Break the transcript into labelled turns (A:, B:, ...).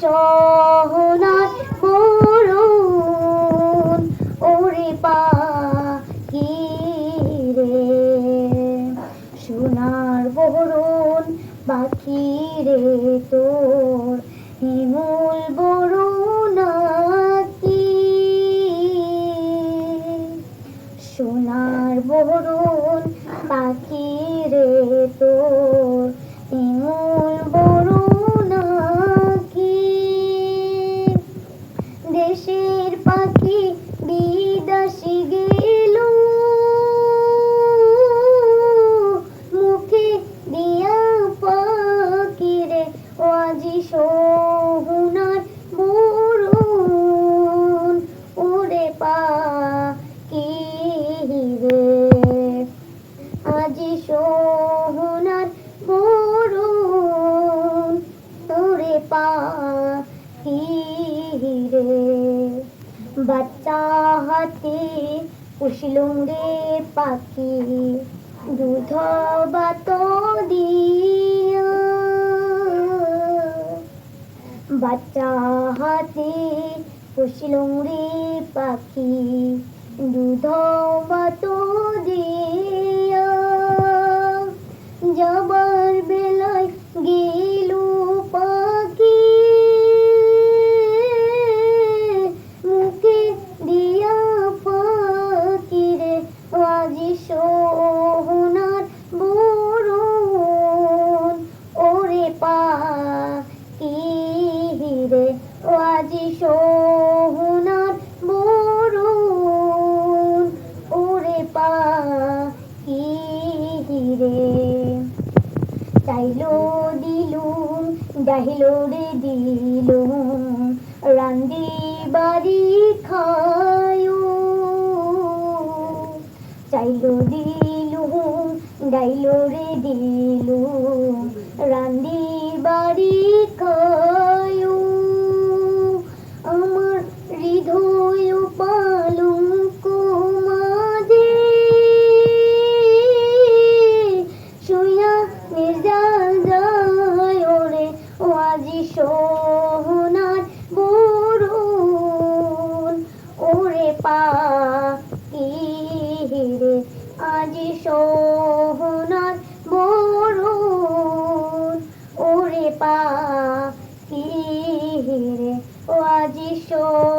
A: সহনার করুন ওরে পাখি রে। সোনার বরুণ পাখি রে তোর, হিমুল বরুণ কি সোনার বরুণ পাখি রে তোর দেশের পাখি বিদাসী গেল মুখে দিয়া পাখিরে আজি সোহনার বরুণ ওরে পাখি রে আজি সোহনার বাচ্চা হাতে পুষলুম পাখি দুধ বাত দিয়া। বাচ্চা হাতে পুষলুম পাখি দুধ বাত আজি সোহনার বরণ ওরে রে। চাইলো দিলুম ডাহিলো রে দিলুম রান্দি বাড়ি খায়ো। চাইলো দিলুম ডাইলো রে দিলুম রান্দি বাড়ি খায়ো। সোহনার বরুণ ওরে পা রে ও আজি সোহনার